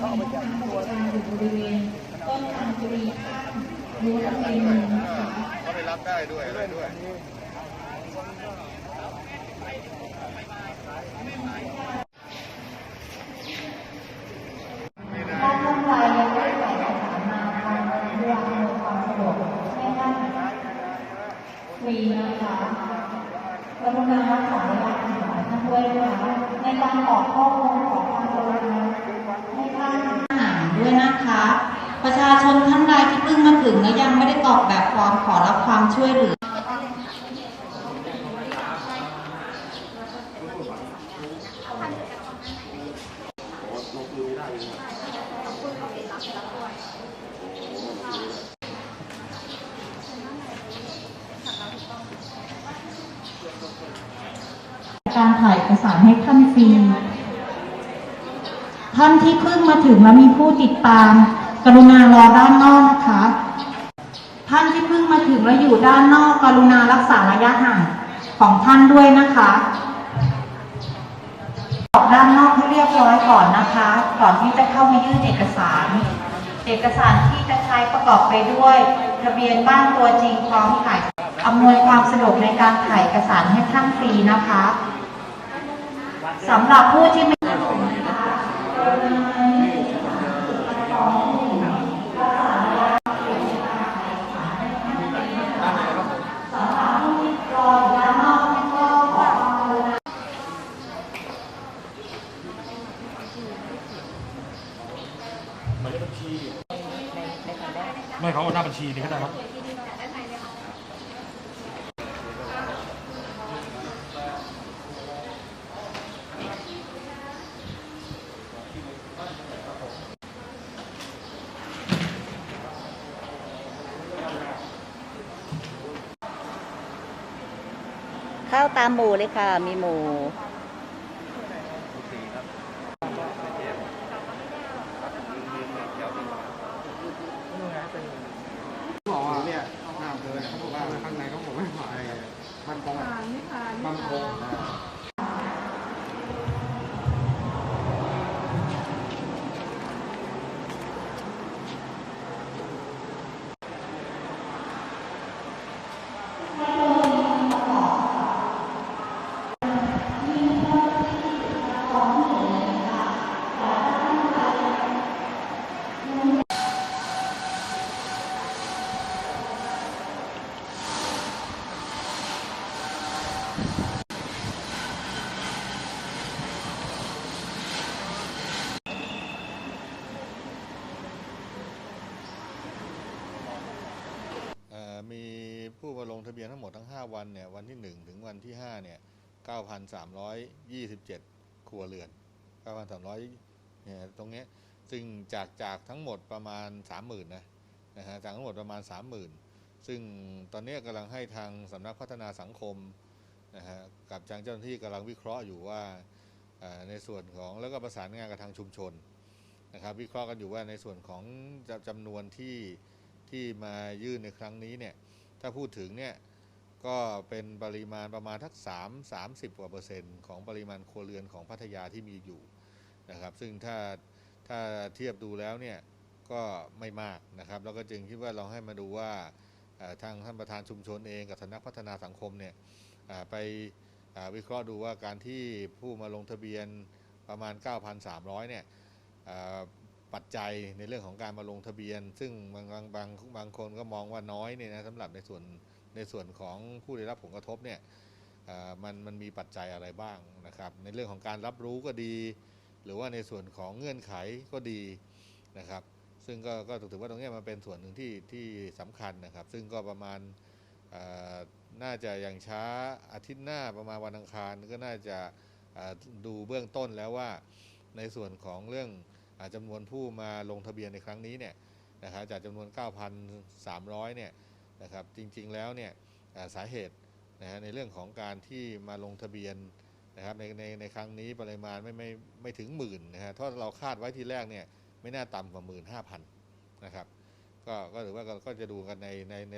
เข้าไปจากตัวบริเวณต้นอัญจุรีข้างรั้วโรงเรียนเมืองนะคะเขาไปรับได้ด้วยอะไรด้วยฟรีนคะกรุณารักษาระย่างท่านด้วยนะคะในการออกข้อ ด้วยนะคะ ประชาชนท่านใดที่เพิ่งมาถึงและยังไม่ได้กรอกแบบฟอร์มขอรับความช่วยเหลือการถ่ายเอกสารให้ท่านฟรี ท่านที่เพิ่งมาถึงและมีผู้ติดตาม กรุณารอด้านนอกนะคะ ท่านที่เพิ่งมาถึงและอยู่ด้านนอก กรุณารักษาระยะห่างของท่านด้วยนะคะออกด้านนอกให้เรียบร้อยก่อนนะคะ ก่อนที่จะเข้ามายื่นเอกสาร เอกสารที่จะใช้ประกอบไปด้วย ทะเบียนบ้านตัวจริงพร้อมถ่ายอำนวยความสะดวกในการถ่ายเอกสารให้ท่านฟรีนะคะสำหรับผู้ที่ ไม่เขาเอาหน้าบัญชีนี่ก็ได้ครับ ข้าวตามหมูเลยค่ะ มีหมูอเนี่ยหน้าอำเภอเนี่ยเขาบอกว่าข้างในเขาบอกไม่ผ่านมันคงมันคง เอ่อมีผู้มาลง ทะเบียนทั้งหมดทั้ง 5 วันเนี่ยวันที่ 1 ถึงวันที่5เนี่ย9,327 ครัวเรือน 9,300เนี่ยตรงนี้ซึ่งจากจากทั้งหมดประมาณ 30,000นะนะฮะจากทั้งหมดประมาณ 30,000 ซึ่งตอนนี้กำลังให้ทางสำนักพัฒนาสังคมนะฮะกับทางเจ้าหน้าที่กำลังวิเคราะห์อยู่ว่าในส่วนของแล้วก็ประสานงานกับทางชุมชนนะครับวิเคราะห์กันอยู่ว่าในส่วนของจจำนวนที่ที่มายื่นในครั้งนี้เนี่ย ถ้าพูดถึงเนี่ยก็เป็นปริมาณประมาณทัก3 30กว่าเปอร์เซ็นต์ของปริมาณครัวเรือนของพัทยาที่มีอยู่นะครับ ซึ่งถ้าถ้าเทียบดูแล้วเนี่ยก็ไม่มากนะครับแล้วก็จึงคิดว่าเราให้มาดูว่าทางท่านประธานชุมชนเองกับสำนักพัฒนาสังคมเนี่ยไปวิเคราะห์ดูว่าการที่ผู้มาลงทะเบียนประมาณ 9,300 เนี่ยอ่า ปัจจัยในเรื่องของการมาลงทะเบียน ซึ่งบางบางบางบางคนก็มองว่าน้อยเนี่ยนะสำหรับในส่วนในส่วนของผู้ได้รับผลกระทบเนี่ยมันมันมีปัจจัยอะไรบ้างนะครับ ในเรื่องของการรับรู้ก็ดี หรือว่าในส่วนของเงื่อนไขก็ดีนะครับ ซึ่งก็ก็ถือว่าตรงนี้มันเป็นส่วนหนึ่งที่ที่สำคัญนะครับ ซึ่งก็ประมาณน่าจะอย่างช้าอาทิตย์หน้าประมาณวันอังคารก็น่าจะดูเบื้องต้นแล้วว่าในส่วนของเรื่อง จำนวนผู้มาลงทะเบียนในครั้งนี้เนี่ยนะครับจากจำนวน 9,300 เนี่ยนะครับจริงๆแล้วเนี่ยสาเหตุนะฮะในเรื่องของการที่มาลงทะเบียนนะครับในในในครั้งนี้ปริมาณไม่ไม่ไม่ถึงหมื่นนะฮะถ้าเราคาดไว้ทีแรกเนี่ยไม่น่าต่ำกว่าหมื่นห้าพันนะครับก็ก็ถือว่าก็จะดูกันในในใน